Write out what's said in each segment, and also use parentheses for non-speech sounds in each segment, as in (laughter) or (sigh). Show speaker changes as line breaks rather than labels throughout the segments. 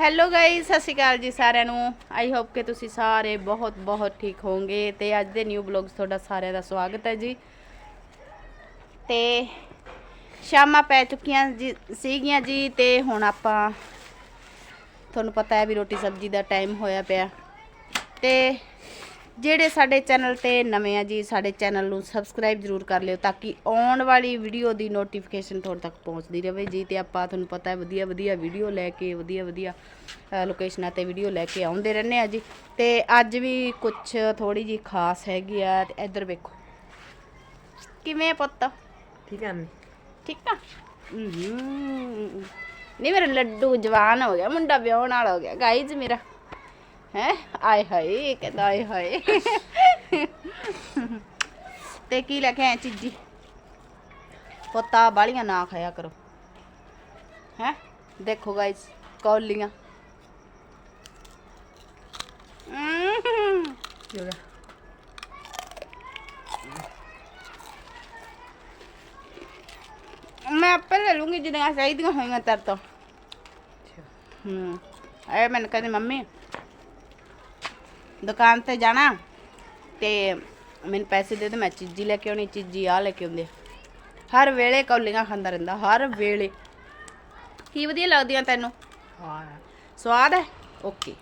Hello guys ਸਤਿ ਸ਼੍ਰੀ ਅਕਾਲ ਜੀ ਸਾਰਿਆਂ ਨੂੰ। ਆਈ ਹੋਪ ਕਿ ਤੁਸੀਂ ਸਾਰੇ ਬਹੁਤ ਬਹੁਤ ਠੀਕ ਹੋਵੋਗੇ ਤੇ ਅੱਜ ਦੇ ਨਿਊ ਬਲੌਗਸ ਤੁਹਾਡਾ ਸਾਰਿਆਂ ਦਾ ਸਵਾਗਤ ਹੈ ਜੀ। ਤੇ ਸ਼ਾਮਾਂ ਪੈ ਚੁੱਕੀਆਂ ਜੀ, ਸੀਗੀਆਂ ਜੀ ਤੇ ਹੁਣ ਆਪਾਂ, ਤੁਹਾਨੂੰ ਪਤਾ ਹੈ ਵੀ ਰੋਟੀ ਸਬਜ਼ੀ ਦਾ ਟਾਈਮ ਹੋਇਆ ਪਿਆ। ਤੇ ਜਿਹੜੇ ਸਾਡੇ ਚੈਨਲ ਤੇ ਨਵੇਂ ਆ ਜੀ ਸਾਡੇ ਚੈਨਲ ਨੂੰ ਸਬਸਕ੍ਰਾਈਬ ਜ਼ਰੂਰ ਕਰ ਲਿਓ ਤਾਂ ਕਿ ਆਉਣ ਵਾਲੀ ਵੀਡੀਓ ਦੀ ਨੋਟੀਫਿਕੇਸ਼ਨ ਤੁਹਾਡੇ ਤੱਕ ਪਹੁੰਚਦੀ ਰਹੇ ਜੀ ਤੇ ਆਪਾਂ ਤੁਹਾਨੂੰ ਪਤਾ ਹੈ ਵਧੀਆ ਵਧੀਆ ਵੀਡੀਓ ਲੈ ਕੇ ਵਧੀਆ ਵਧੀਆ ਲੋਕੇਸ਼ਨਾਂ ਤੇ ਵੀਡੀਓ ਲੈ ਕੇ ਆਉਂਦੇ ਰਹਿੰਦੇ ਆ ਜੀ। ਤੇ ਅੱਜ ਵੀ ਕੁਝ ਥੋੜੀ ਜੀ ਖਾਸ ਹੈਗੀ ਆ ਤੇ ਇੱਧਰ ਵੇਖੋ। ਕਿਵੇਂ ਆ ਪੁੱਤ?
ਠੀਕ ਅੰਮੀ
ਠੀਕ ਆ। ਨਹੀਂ ਮੇਰਾ ਲੱਡੂ ਜਵਾਨ ਹੋ ਗਿਆ ਮੁੰਡਾ ਵਿਆਹਣ ਵਾਲਾ ਹੋ ਗਿਆ। ਗਾਈਜ਼ ਮੇਰਾ ਹੈ ਆਏ ਹਾਏ ਕਹਿੰਦਾ ਆਏ ਹਾਏ ਤੇ ਕੀ ਲੈ ਕੇ ਆਏ ਚੀਜੀ ਪੋਤਾ ਬਾਲੀਆਂ ਨਾ ਖਾਇਆ ਕਰੋ ਹੈ ਦੇਖੋ ਗਾਈਜ਼ ਕੌਲੀਆਂ ਹਮ।
ਕੀ ਹੋ ਗਿਆ
ਮੈਂ ਆਪੇ ਲੈ ਲੂੰਗੀ ਜਿੰਨੀਆਂ ਚਾਹੀਦੀਆਂ ਹੋਈਆਂ ਤੇਰੇ ਤੋਂ
ਅੱਛਾ
ਹੂੰ ਇਹ ਮੈਨੂੰ ਕਹਿੰਦੀ ਮੰਮੀ ਦੁਕਾਨ ਤੇ ਜਾਣਾ ਤੇ ਮੈਨੂੰ ਪੈਸੇ ਦੇ ਦੇ ਮੈਂ ਚੀਜ਼ੀ ਲੈ ਕੇ ਆਉਣੀ ਚੀਜ਼ੀ ਆ ਲੈ ਕੇ ਆਉਂਦੇ ਹਰ ਵੇਲੇ ਕੌਲੀਆਂ ਖਾਂਦਾ ਰਹਿੰਦਾ ਹਰ ਵੇਲੇ। ਕੀ ਵਧੀਆ ਲੱਗਦੀਆਂ ਤੈਨੂੰ?
ਹਾਂ।
ਸਵਾਦ ਹੈ ਓਕੇ।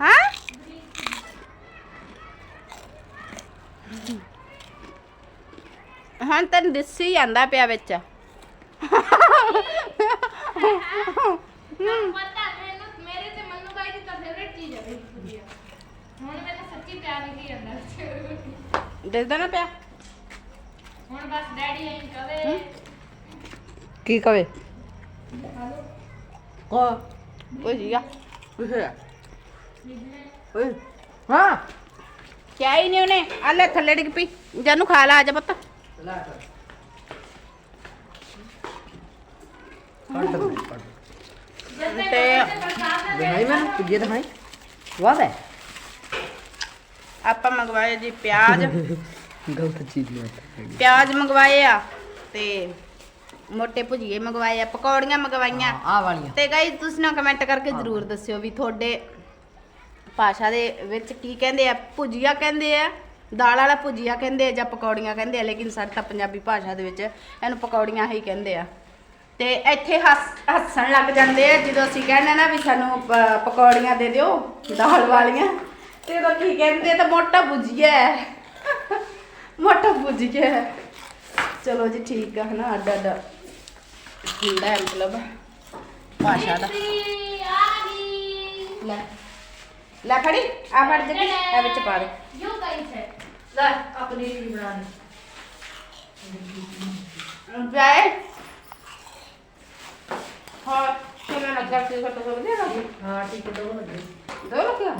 ਹਾਂ? ਹਾਂ ਤੈਨੂੰ ਦਿਸੀ ਜਾਂਦਾ ਪਿਆ ਵਿੱਚ
ਪਤਾ ਮੈਨੂੰ ਮੇਰੇ ਤੇ ਮੰਨੂ ਬਾਈ ਦੀ ਤਾਂ ਫੇਵਰੇਟ ਚੀਜ਼ ਹੈ ਬਈ ਵਧੀਆ ਹੁਣ ਮੈਨੂੰ ਸੱਚੀ ਪਿਆਰ ਲੱਗੀ ਜਾਂਦਾ
ਦਿਸਦਾ ਨਾ ਪਿਆ?
ਹੁਣ ਬਸ ਡੈਡੀ ਐਂ ਕਵੇ।
ਕੀ ਕਵੇ? ਕੋ
ਉਹ ਜੀਗਾ
ਕੁਛ ਓਏ ਹਾਂ।
ਕਿਆ ਹੀ ਨਹੀਂ ਉਹਨੇ। ਆ ਲੈ ਥੱਲੇ ਡਿੱਗ ਪਈ। ਜਾਨੂੰ ਖਾ ਲਾ ਆ ਜਾ ਪੁੱਤ।
ਲੈ ਕੱਢ ਕੱਢ ਕੱਢ
ਜਦ
ਤੇ
ਦਿਖਾਈ ਮੈਨੂੰ ਤੁਝੇ ਦਿਖਾਈ? ਵਾਹ ਹੈ
ਆਪਾਂ ਮੰਗਵਾਏ ਜੀ ਪਿਆਜ਼। (laughs)
ਗਲਤ ਚੀਜ਼ ਨਹੀਂ
ਪਿਆਜ਼ ਮੰਗਵਾਏ ਆ ਤੇ ਮੋਟੇ ਭੁਜੀਏ ਮੰਗਵਾਏ ਆ ਪਕੌੜੀਆਂ ਮੰਗਵਾਈਆਂ।
ਆ ਵਾਲੀਆਂ।
ਤੇ ਗਾਈਜ਼ ਤੁਸੀਂ ਨਾ ਕਮੈਂਟ ਕਰਕੇ ਜਰੂਰ ਦੱਸਿਓ ਵੀ ਤੁਹਾਡੇ ਭਾਸ਼ਾ ਦੇ ਵਿੱਚ ਕੀ ਕਹਿੰਦੇ ਆ ਭੁਜੀਆ ਕਹਿੰਦੇ ਆ ਦਾਲ ਵਾਲਾ ਭੁਜੀਆ ਕਹਿੰਦੇ ਆ ਜਾਂ ਪਕੌੜੀਆਂ ਕਹਿੰਦੇ ਆ ਲੇਕਿਨ ਸਾਡੇ ਤਾਂ ਪੰਜਾਬੀ ਭਾਸ਼ਾ ਦੇ ਵਿੱਚ ਇਹਨੂੰ ਪਕੌੜੀਆਂ ਹੀ ਕਹਿੰਦੇ ਆ। ਤੇ ਇੱਥੇ ਹੱਸ ਹੱਸਣ ਲੱਗ ਜਾਂਦੇ ਆ ਜਦੋਂ ਅਸੀਂ ਕਹਿੰਦੇ ਨਾ ਵੀ ਸਾਨੂੰ ਪਕੌੜੀਆਂ ਦੇ ਦਿਓ ਦਾਲ ਵਾਲੀਆਂ। ਤੇ ਉਹ ਕੀ ਕਹਿੰਦੇ ਤਾਂ ਮੋਟਾ ਹੈ। ਮੋਟਾ ਹੈ। ਚਲੋ ਜੀ ਠੀਕ ਆ ਹਨਾ ਅੱਡ ਅੱਡ। ਹੁੰਦਾ ਹੈ ਮਤਲਬ ਭਾਸ਼ਾ ਦਾ।
ਆ
ਲੈ ਲੈ ਫੜੀ ਆ ਫੜ ਜੱਗੀ ਇਹ ਵਿੱਚ ਪਾ ਦੇ।
ਯੋ ਗਾਈਸ ਹੈ
ਲੈ ਆਪਣੀ ਰੀਲ ਬਣਾਣੀ
ਜਾਏ ਹਾਂ ਕਿਵੇਂ ਲੱਗਾ ਕਿ ਫੋਟੋ ਕਰ ਦੇ ਨਾ
ਹਾਂ ਠੀਕ ਹੈ ਦੋ ਲੱਗੇ
ਦੋ
ਤਾਂ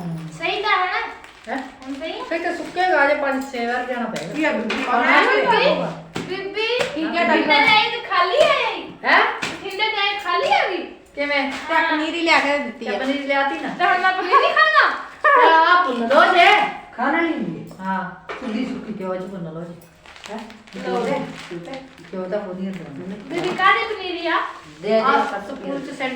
ਹੈ?
ਹੈ
ਹੁਣ ਸਹੀ
ਫੇ ਤਾਂ ਸੁੱਕੇਗਾ ਜੇ ਪੰਜ ਛੇ ਵਾਰ ਜਾਣਾ ਪਏਗਾ।
ਕੀ ਆ ਬੀਬੀ?
ਹਾਂ,
ਬੀਬੀ।
ਬੀਬੀ
ਠੀਕ ਹੈ ਡਾਕਟਰ
ਜਾਏ ਤੇ ਖਾਲੀ ਹੈ?
ਹੈ
ਠੰਡਾ ਜਾਏ ਖਾਲੀ ਹੈ ਵੀ।
ਕਿਵੇਂ?
ਤੇ ਪਨੀਰ ਹੀ ਲਿਆ ਕੇ ਦਿੱਤੀ
ਤੇ
ਆ।
ਪਨੀਰ ਲਿਆਤੀ ਨਾ।
ਤਾਂ ਹੁਣ ਮੈਂ ਪਨੀਰ ਨਹੀਂ ਖਾਣਾ
ਆ ਪੁੰਨ ਲੋ ਜੇ। ਖਾਣਾ ਨਹੀਂ ਹਾਂ। ਸੁੱਕੀ ਸੁੱਕੀ ਕਿਉਂ ਚ ਪੁੰਨ ਲੋ ਜੇ। ਹੈ?
ਲਓ ਜੀ।
ਕਿਉਂ ਤਾਂ ਪਨੀਰ ਬਣਾਉਂਦੇ
ਬੀਬੀ ਕਾਹਦੇ ਪਨੀਰ ਆ?
ਦੇ ਦੇ।
ਆਹ,
ਸਕੂਲ ਚ ਸੈਂਟ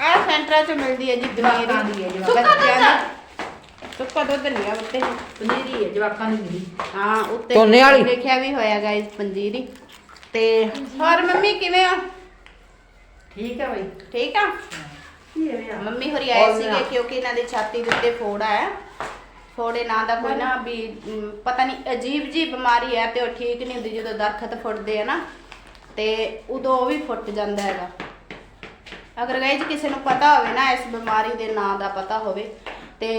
ਆ ਸੈਂਟਰਾਂ ਚ ਮਿਲਦੀ ਹੈ ਜੀ ਪਨੀਰ।
ਦੀ ਹੈ,
ਸੁੱਕਾ
ਬੱਚਿਆਂ ਦੀ।
ਦੁੱਧ
ਸੁੱਕਾ ਦੁੱਧ ਨਹੀਂ ਆ ਉੱਤੇ
ਪਨੀਰ ਹੀ ਜਵਾਕਾਂ ਦੀ ਮਿਲੀ।
ਹਾਂ ਉੱਤੇ
ਧੋਨੇ ਵਾਲੀ।
ਲਿਖਿਆ ਵੀ ਹੋਇਆ ਗਾਇਸ ਪੰਜੀਰੀ। ਤੇ ਹੋਰ ਮੰਮੀ ਕਿਵੇਂ ਆ
ਠੀਕ ਹੈ ਬਈ।
ਠੀਕ ਆ?
ਕੀ ਹੈ
ਮੰਮੀ ਹੋਰੀ ਆਏ ਸੀਗੇ ਕਿਉਂਕਿ ਇਹਨਾਂ ਦੀ ਛਾਤੀ ਦੇ ਉੱਤੇ ਫੋੜਾ ਹੈ। ਫੋੜੇ ਨਾਂ ਦਾ ਕੋਈ ਨਾ ਵੀ ਅਮ, ਪਤਾ ਨਹੀਂ ਅਜੀਬ ਜੀ ਬਿਮਾਰੀ ਹੈ ਤੇ ਉਹ ਠੀਕ ਨਹੀਂ ਹੁੰਦੀ ਜਦੋਂ ਦਰਖਤ ਫੁੱਟਦੇ ਆ ਨਾ। ਤੇ ਉਦੋਂ ਉਹ ਵੀ ਫੁੱਟ ਜਾਂਦਾ ਹੈਗਾ। ਅਗਰ ਗਾਇਜ ਕਿਸੇ ਨੂੰ ਪਤਾ ਹੋਵੇ ਨਾ ਇਸ ਬਿਮਾਰੀ ਦੇ ਨਾਂ ਦਾ ਪਤਾ ਹੋਵੇ ਤੇ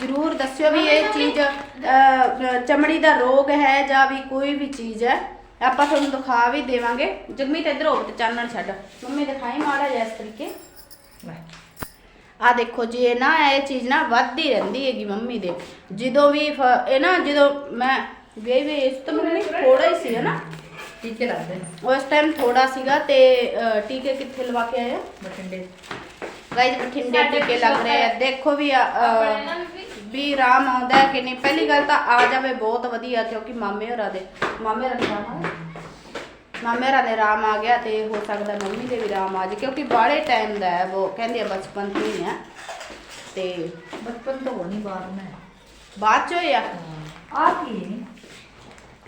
ਜ਼ਰੂਰ ਦੱਸਿਓ ਵੀ ਇਹ ਚੀਜ਼ ਅਹ, ਚਮੜੀ ਦਾ ਰੋਗ ਹੈ ਜਾਂ ਵੀ ਕੋਈ ਵੀ ਚੀਜ਼ ਹੈ। ਆਪਾਂ ਤੁਹਾਨੂੰ ਦਿਖਾ ਵੀ ਦੇਵਾਂਗੇ। ਜਗਮੀਤ ਇੱਧਰ ਹੋ ਤੇ ਚਾਨਣ ਛੱਡ। ਮੰਮੀ ਦਿਖਾਈ ਮਾੜਾ ਜਿਹਾ ਇਸ ਤਰੀਕੇ। ਆ ਦੇਖੋ ਜੀ ਇਹ ਨਾ ਇਹ ਚੀਜ਼ ਨਾ ਵੱਧਦੀ ਰਹਿੰਦੀ ਹੈਗੀ ਮੰਮੀ ਦੇ। ਜਦੋਂ ਵੀ ਫ- ਇਹ ਨਾ ਜਦੋਂ ਮੈਂ ਵੇ ਵੇ ਇਸ ਤੋਂ ਮੈਨੂੰ ਥੋੜਾ ਹੀ ਸੀ ਨਾ?
ਟੀਕੇ ਲੱਗਦੇ ਨੇ।
ਉਸ ਟਾਈਮ ਥੋੜਾ ਸੀਗਾ ਤੇ ਟੀਕੇ ਕਿੱਥੇ ਲਵਾ ਕੇ ਆਏ? ਆ
ਬਠਿੰਡੇ।
ਗਾਇਜ਼ ਬਠਿੰਡੇ ਟੀਕੇ ਲੱਗ ਰਹੇ ਆ। ਦੇਖੋ ਵੀ ਆ,
ਵੀ
ਆਰਾਮ ਆਉਂਦਾ ਹੈ ਕਿ ਨਹੀਂ? ਪਹਿਲੀ ਗੱਲ ਤਾਂ ਆ ਜਾਵੇ ਬਹੁਤ ਵਧੀਆ ਕਿਉਂਕਿ ਮਾਮੇ ਹੋਰਾਂ ਦੇ ਮਾਮੇ ਰੱਖਣਾ ਮਾਮੇ ਰਾਂ ਦੇ ਆਰਾਮ ਆ ਗਿਆ ਤੇ ਹੋ ਸਕਦਾ ਮੰਮੀ ਦੇ ਵੀ ਆਰਾਮ ਆ ਜਾਏ ਕਿਉਂਕਿ ਬਾਹਲੇ ਟਾਈਮ ਦਾ ਹੈ ਉਹ ਕਹਿੰਦੇ ਆ ਬਚਪਨ ਤੋਂ ਹੀ ਆ। ਤੇ
ਬਚਪਨ ਤੋਂ ਨਹੀਂ ਬਾਹਰ ਮੈਂ।
ਬਾਅਦ ਚ ਹੋਇਆ
ਆ? ਕੀ?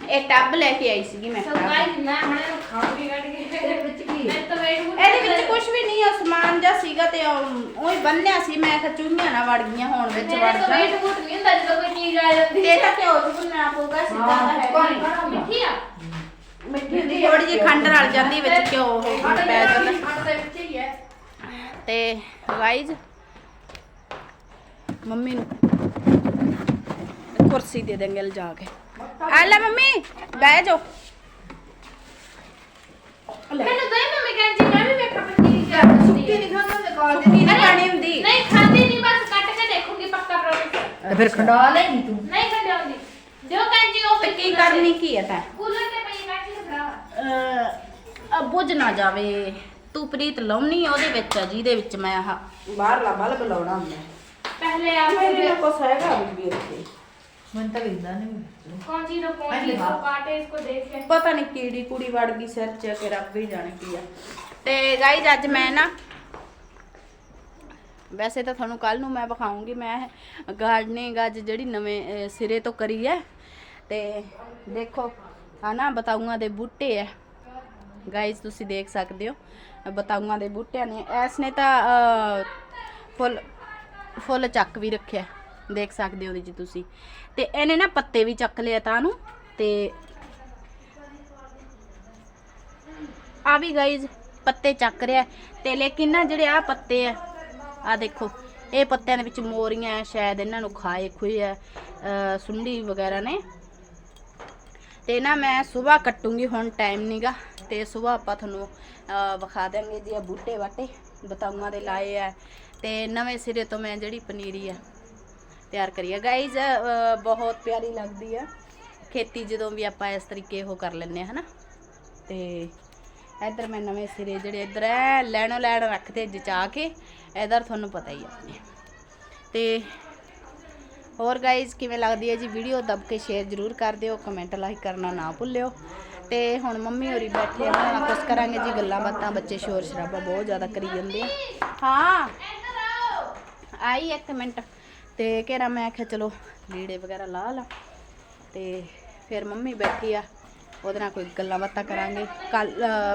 ਇਹ ਟੱਬ ਲੈ ਕੇ ਆਈ ਸੀਗੀ ਮੈਂ
ਸੋ
ਟੱਬ।
ਗਾਇਸ ਮੈਂ ਹੁਣ ਇਹਨੂੰ ਖਾਣ ਵੀ ਕੱਢ ਕੇ
ਇਹਦੇ ਵਿੱਚ ਕੀ? ਹੈ?
ਮੈਂ ਤਾਂ ਵੇਟ
ਇਹਦੇ ਵਿੱਚ ਕੁਝ ਵੀ ਨਹੀਂ ਆ ਸਮਾਨ ਜਿਹਾ ਸੀਗਾ ਤੇ ਉਹੀ ਬੰਨਿਆ ਸੀ। ਮੈਂ ਕਿਹਾ ਚੂਹੀਆਂ ਨਾ ਵੜ ਗਈਆਂ ਹੋਣ ਵਿੱਚ ਵੜ
ਮੇਰੇ ਤੋਂ
ਜਾਣ।
ਵੇਟ ਬੂਟ ਨਹੀਂ ਹੁੰਦਾ ਜਦੋਂ ਕੋਈ ਚੀਜ਼ ਆ ਜਾਂਦੀ
ਇਹ ਤਾਂ ਘਿਓ ਚ ਭੁੰਨਣਾ ਪਊਗਾ ਸਿੱਧਾ ਤਾਂ ਹੈ
ਹਾਂ,
ਮਿੱਠੀ ਆ?
ਮਿੱਠੀ ਹੁੰਦੀ ਥੋੜੀ ਜਿਹੀ ਖੰਡ ਰਲ ਜਾਂਦੀ ਵਿੱਚ ਘਿਓ ਉਹ ਪੈ ਜਾਂਦਾ
ਖੰਡ ਦੇ ਵਿੱਚ ਹੀ ਹੈ।
ਤੇ ਗਾਈਜ਼ ਮੰਮੀ ਨੂੰ ਕੁਰਸੀ ਦੇ ਦੇਂਗੇ ਲਿਜਾ ਕੇ। ਆ ਲੈ ਮੰਮੀ ਬਹਿ
ਜਾ ਫਿਰ ਖੰਡਾ ਲੈਗੀ ਤੂੰ।
ਨਹੀਂ ਖੰਡਾਉਂਦੀ। ਜੋ ਕਹਿੰਦੀ ਉਹ
ਫਿਰ ਕਰਨੀ ਕੀ ਹੈ ਤਾਂ?
ਕੂਲਰ ਤੇ ਪਈ ਬੈਠੀ ਤੇ
ਅ ਬੁੱਝ ਨਾ ਜਾਵੇ। ਤੂੰ ਪ੍ਰੀਤ ਲਾਉਣੀ ਉਹਦੇ ਵਿੱਚ ਆ ਜਿਹਦੇ ਵਿੱਚ ਮੈਂ ਆਹ ਬਾਹਰ ਲਾ ਬਲਬ ਲਾਉਣਾ ਹੁੰਦਾ।
ਪਹਿਲੇ ਆ
ਮੇਰੇ ਕੋਲ ਹੈਗਾ ਬੀਬੀ ਇੱਥੇ।
ਮੈਂ ਤਾਂ ਵੇਖਦਾ ਨਹੀਂ
कौन सी तो कौन
पहले
सी इसको
बात।
काटे इसको देखे
ਪਤਾ ਨਹੀਂ ਕੀੜੀ ਕੁੜੀ ਵੜ ਗਈ ਸਿਰ 'ਚ ਕਿ ਰੱਬ ਹੀ ਜਾਣੇ ਕੀ ਆ ਤੇ ਗਾਈਜ਼ ਅੱਜ ਮੈਂ ਨਾ ਵੈਸੇ ਤਾਂ ਤੁਹਾਨੂੰ ਕੱਲ ਨੂੰ ਮੈਂ ਵਿਖਾਉਂਗੀ ਮੈਂ ਗਾਰਡਨਿੰਗ ਅੱਜ ਜਿਹੜੀ ਨਵੇਂ ਅਹ, ਸਿਰੇ ਤੋਂ ਕਰੀ ਹੈ ਤੇ ਦੇਖੋ ਹਨਾ ਬਤਾਊਆਂ ਦੇ ਬੂਟੇ ਹੈ ਗਾਈਜ਼ ਤੁਸੀਂ ਦੇਖ ਸਕਦੇ ਹੋ ਬਤਾਊਆਂ ਦੇ ਬੂਟਿਆਂ ਨੇ ਐਸ ਨੇ ਤਾਂ ਅਹ, ਫੁੱਲ ਫੁੱਲ ਚੱਕ ਵੀ ਰੱਖਿਆ ਦੇਖ ਸਕਦੇ ਹੋ ਜੀ ਤੁਸੀਂ। ਤੇ ਇਹਨੇ ਨਾ ਪੱਤੇ ਵੀ ਚੱਕ ਲਿਆ ਤਾਂ ਨੂੰ, ਤੇ ਆ ਵੀ ਗਾਈਜ਼ ਪੱਤੇ ਚੱਕ ਰਿਹਾ ਤੇ ਲੇਕਿਨ ਨਾ ਜਿਹੜੇ ਆ ਪੱਤੇ ਆ ਆ ਦੇਖੋ, ਇਹ ਪੱਤਿਆਂ ਦੇ ਵਿੱਚ ਮੋਰੀਆਂ ਸ਼ਾਇਦ ਇਹਨਾਂ ਨੂੰ ਖਾਏ ਖੁਏ ਆ ਸੁੰਡੀ ਵਗੈਰਾ ਨੇ। ਤੇ ਨਾ ਮੈਂ ਸਵੇਰ ਕੱਟੂੰਗੀ, ਹੁਣ ਟਾਈਮ ਨਹੀਂਗਾ ਤੇ ਸਵੇਰ ਆਪਾਂ ਤੁਹਾਨੂੰ ਵਿਖਾ ਦਾਂਗੇ ਜੀ ਇਹ ਬੂਟੇ ਵਾਟੇ ਬਤਾਊਆਂ ਦੇ ਲਾਏ ਆ। ਤੇ ਨਵੇਂ ਸਿਰੇ ਤੋਂ ਮੈਂ ਜਿਹੜੀ ਪਨੀਰੀ ਆ ਤਿਆਰ ਕਰੀ ਆ ਗਾਈਜ਼ ਬਹੁਤ ਪਿਆਰੀ ਲੱਗਦੀ ਆ। ਖੇਤੀ ਜਦੋਂ ਵੀ ਆਪਾਂ ਇਸ ਤਰੀਕੇ ਉਹ ਕਰ ਲੈਂਦੇ ਆ ਹਨਾ? ਤੇ ਇੱਧਰ ਮੈਂ ਨਵੇਂ ਸਿਰੇ ਜਿਹੜੇ ਇੱਧਰ ਐ ਲੈਣੋ ਲੈਣ ਰੱਖਦੇ ਜਚਾ ਕੇ। ਇੱਧਰ ਤੁਹਾਨੂੰ ਪਤਾ ਹੀ ਆ ਤੇ ਹੋਰ ਗਾਇਜ਼ ਕਿਵੇਂ ਲੱਗਦੀ ਹੈ ਜੀ? ਵੀਡੀਓ ਦਬ ਕੇ ਸ਼ੇਅਰ ਜ਼ਰੂਰ ਕਰ ਦਿਓ। ਕਮੈਂਟ ਲਾਈਕ ਕਰਨਾ ਨਾ ਭੁੱਲਿਓ। ਤੇ ਹੁਣ ਮੰਮੀ ਹੋਰੀ ਬੈਠੇ ਆ ਉਹਨਾਂ ਨਾਲ ਕੁਛ ਕਰਾਂਗੇ ਜੀ। ਗੱਲਾਂ ਬਾਤਾਂ ਬੱਚੇ ਸ਼ੋਰ ਸ਼ਰਾਬਾ ਬਹੁਤ ਜ਼ਿਆਦਾ ਕਰੀ ਜਾਂਦੇ ਆ। ਹਾਂ। ਆਈ ਇੱਕ ਮਿੰਟ। ਤੇ ਘੇਰਾ ਮੈਂ ਆਖਿਆ ਚਲੋ ਲੀੜੇ ਵਗੈਰਾ ਲਾ ਲਾ ਤੇ ਫਿਰ ਮੰਮੀ ਬੈਠੀ ਆ, ਉਹਦੇ ਨਾਲ ਕੋਈ ਗੱਲਾਂ ਬਾਤਾਂ ਕਰਾਂਗੇ। ਕੱਲ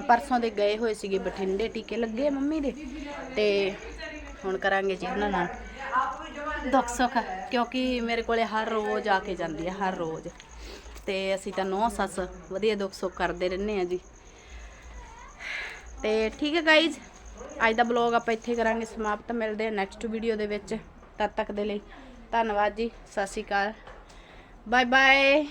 ਪਰਸੋਂ ਦੇ ਗਏ ਹੋਏ ਸੀਗੇ ਬਠਿੰਡੇ, ਟੀਕੇ ਲੱਗੇ ਮੰਮੀ ਦੇ। ਤੇ ਹੁਣ ਕਰਾਂਗੇ ਜੀ ਉਹਨਾਂ ਨਾਲ। ਦੁੱਖ ਸੁੱਖ, ਕਿਉਂਕਿ ਮੇਰੇ ਕੋਲੇ ਹਰ ਰੋਜ਼ ਆ ਕੇ ਜਾਂਦੀ ਹੈ ਹਰ ਰੋਜ਼। ਤੇ ਅਸੀਂ ਤਾਂ ਨੌ ਸੱਸ, ਵਧੀਆ ਦੁੱਖ ਸੁੱਖ ਕਰਦੇ ਰਹਿੰਦੇ ਆ ਜੀ। ਤੇ ਠੀਕ ਹੈ ਗਾਈਜ਼ ਅੱਜ ਦਾ ਬਲੌਗ ਆਪਾਂ ਇੱਥੇ ਕਰਾਂਗੇ ਸਮਾਪਤ, ਮਿਲਦੇ ਆ ਨੈਕਸਟ ਵੀਡੀਓ ਦੇ ਵਿੱਚ। ਤਦ ਤੱਕ ਦੇ ਲਈ। ਧੰਨਵਾਦ ਜੀ। ਸਤਿ ਸ਼੍ਰੀ ਅਕਾਲ। Bye bye